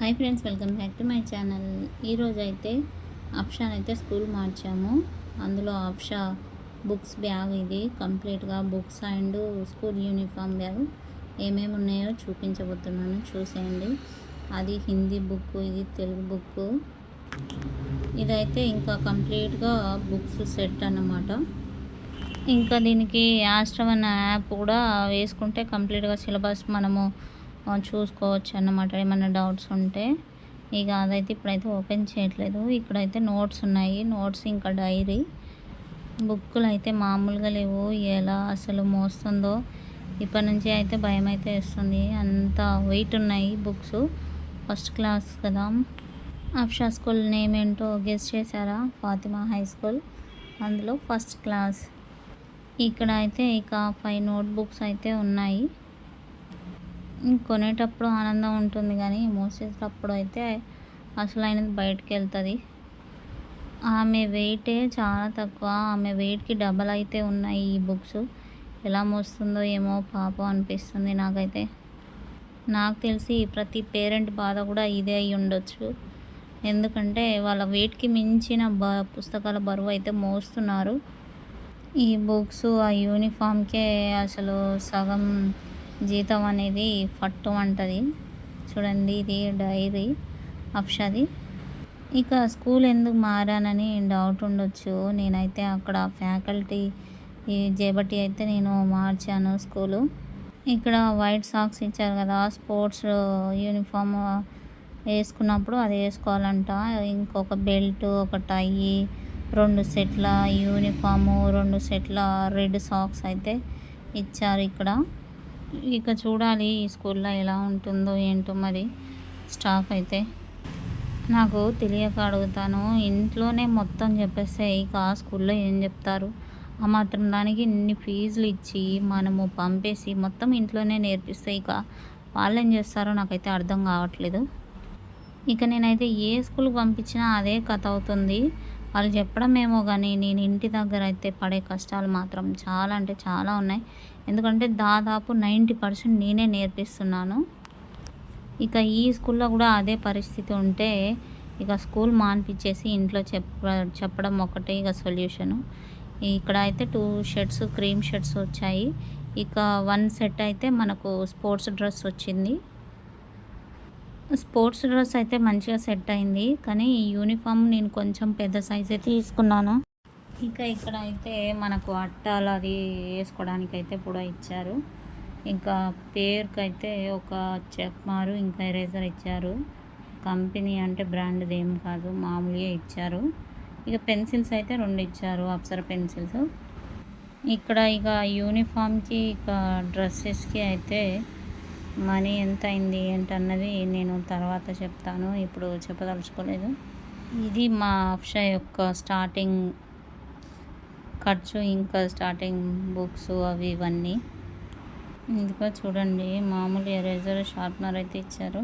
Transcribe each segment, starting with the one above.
Hi friends welcome back to my channel. ఈరోజు అయితే అప్షాన్ అయితే స్కూల్ మార్చాము. అందులో అప్షా బుక్స్ బ్యాగ్ ఇది కంప్లీట్గా books and school uniform bag ఏమేమి ఉన్నాయో చూపించబోతున్నాను. చూసేయండి. అది హిందీ బుక్ ఇది తెలుగు బుక్. ఇదైతే ఇంకా కంప్లీట్గా బుక్స్ సెట్ అన్నమాట. ఇంకా దీనికి ఆశ్రమ్ యాప్ కూడా వేసుకుంటే కంప్లీట్గా సిలబస్ మనము చూసుకోవచ్చు అన్నమాట. ఏమైనా డౌట్స్ ఉంటే. ఇక అదైతే ఇప్పుడైతే ఓపెన్ చేయట్లేదు. ఇక్కడైతే నోట్స్ ఉన్నాయి. నోట్స్ ఇంకా డైరీ. బుక్కులు అయితే మామూలుగా లేవు. ఎలా అసలు మోస్తుందో ఇప్పటి నుంచి అయితే భయం అయితే వేస్తుంది. అంత వెయిట్ ఉన్నాయి బుక్స్. ఫస్ట్ క్లాస్ కదా. అఫ్షా స్కూల్ నేమ్ ఏంటో గెస్ట్ చేశారా? Fatima high school. అందులో ఫస్ట్ క్లాస్. ఇక్కడ అయితే ఇక ఫైవ్ నోట్ బుక్స్ అయితే ఉన్నాయి. కొనేటప్పుడు ఆనందం ఉంటుంది కానీ మోసేటప్పుడు అయితే అసలు అయినది బయటకు వెళ్తుంది. ఆమె వెయిటే చాలా తక్కువ. ఆమె వెయిట్కి డబల్ అయితే ఉన్నాయి ఈ బుక్స్. ఎలా మోస్తుందో ఏమో పాపం అనిపిస్తుంది నాకైతే. నాకు తెలిసి ప్రతి పేరెంట్ బాధ కూడా ఇదే అయి ఉండొచ్చు. ఎందుకంటే వాళ్ళ వెయిట్కి మించిన బ పుస్తకాల బరువు అయితే మోస్తున్నారు. ఈ బుక్స్ ఆ యూనిఫామ్కే అసలు సగం జీతం అనేది పట్టు అంటది. చూడండి ఇది డైరీ అప్షాది ఇక స్కూల్ ఎందుకు మారానని డౌట్ ఉండొచ్చు. నేనైతే అక్కడ ఫ్యాకల్టీ ఈ జేబట్టి అయితే నేను మార్చాను స్కూలు. ఇక్కడ వైట్ సాక్స్ ఇచ్చారు కదా స్పోర్ట్స్ యూనిఫామ్ వేసుకున్నప్పుడు అది వేసుకోవాలంట. ఇంకొక బెల్ట్ ఒక టై రెండు సెట్ల యూనిఫాము రెండు సెట్ల రెడ్ సాక్స్ అయితే ఇచ్చారు ఇక్కడ. ఇక చూడాలి ఈ స్కూల్లో ఎలా ఉంటుందో ఏంటో మరి స్టాఫ్ అయితే. నాకు తెలియక అడుగుతాను. ఇంట్లోనే మొత్తం చెప్పేస్తే ఇక స్కూల్లో ఏం చెప్తారు? ఆ మాత్రం దానికి ఇన్ని ఫీజులు ఇచ్చి మనము పంపేసి మొత్తం ఇంట్లోనే నేర్పిస్తే ఇక వాళ్ళు ఏం చేస్తారో నాకైతే అర్థం కావట్లేదు. ఇక నేనైతే ఏ స్కూల్కి పంపించినా అదే కథ అవుతుంది. వాళ్ళు చెప్పడమేమో కానీ నేను ఇంటి దగ్గర అయితే పడే కష్టాలు మాత్రం చాలా అంటే చాలా ఉన్నాయి. ఎందుకంటే దాదాపు నైంటీ పర్సెంట్ నేనే నేర్పిస్తున్నాను. ఇక ఈ స్కూల్లో కూడా అదే పరిస్థితి ఉంటే ఇక స్కూల్ మాన్పించేసి ఇంట్లో చెప్ప చెప్పడం ఒకటే ఇక సొల్యూషను. ఇక్కడ అయితే టూ షర్ట్స్ క్రీమ్ షర్ట్స్ వచ్చాయి. ఇక వన్ సెట్ అయితే మనకు స్పోర్ట్స్ డ్రెస్ వచ్చింది. స్పోర్ట్స్ డ్రెస్ అయితే మంచిగా సెట్ అయింది. కానీ ఈ యూనిఫామ్ నేను కొంచెం పెద్ద సైజ్ అయితే తీసుకున్నాను. ఇంకా ఇక్కడ అయితే మనకు అట్టాలు అది వేసుకోవడానికి అయితే కూడా ఇచ్చారు. ఇంకా పేరుకి అయితే ఒక చెక్మారు ఇంకా ఎరేజర్ ఇచ్చారు. కంపెనీ అంటే బ్రాండ్ది ఏం కాదు మామూలుగా ఇచ్చారు. ఇక పెన్సిల్స్ అయితే రెండు ఇచ్చారు అప్సర పెన్సిల్స్. ఇక్కడ ఇక యూనిఫామ్కి ఇక డ్రెస్సెస్కి అయితే మనీ ఎంత అయింది ఏంటన్నది నేను తర్వాత చెప్తాను. ఇప్పుడు చెప్పదలుచుకోలేదు. ఇది మా అప్షా యొక్క స్టార్టింగ్ ఖర్చు ఇంకా స్టార్టింగ్ బుక్స్ అవి ఇవన్నీ. ఇదిగో చూడండి మామూలు ఎరేజర్ షార్ప్నర్ అయితే ఇచ్చారు.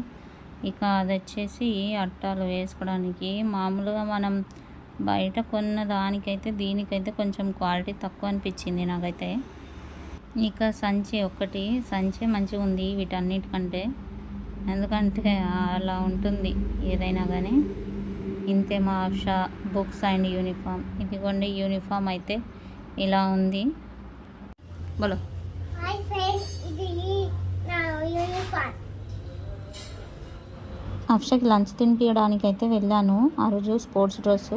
ఇక అది వచ్చేసి అట్టాలు వేసుకోవడానికి. మామూలుగా మనం బయట కొన్న దానికైతే దీనికైతే కొంచెం క్వాలిటీ తక్కువ అనిపించింది నాకైతే. ఇక సంచి ఒక్కటి. సంచి మంచిగా ఉంది వీటన్నిటికంటే. ఎందుకంటే అలా ఉంటుంది ఏదైనా కానీ ఇంతే మా షా బుక్స్ అండ్ యూనిఫామ్. ఇదిగోండి యూనిఫామ్ అయితే ఇలా ఉంది. బలో. హాయ్ ఫ్రెండ్స్ ఇది నా యూనిఫామ్. అక్షకి లంచ్ తినిపించడానికి అయితే వెళ్ళాను. ఆ రోజు స్పోర్ట్స్ డ్రెస్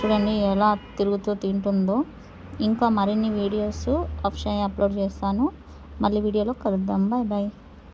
చూడండి ఎలా తిరుగుతూ తింటుందో. ఇంకా మరిన్ని వీడియోస్ అక్షయ్ అప్లోడ్ చేస్తాను. మళ్ళీ వీడియోలో కలుద్దాం. Bye bye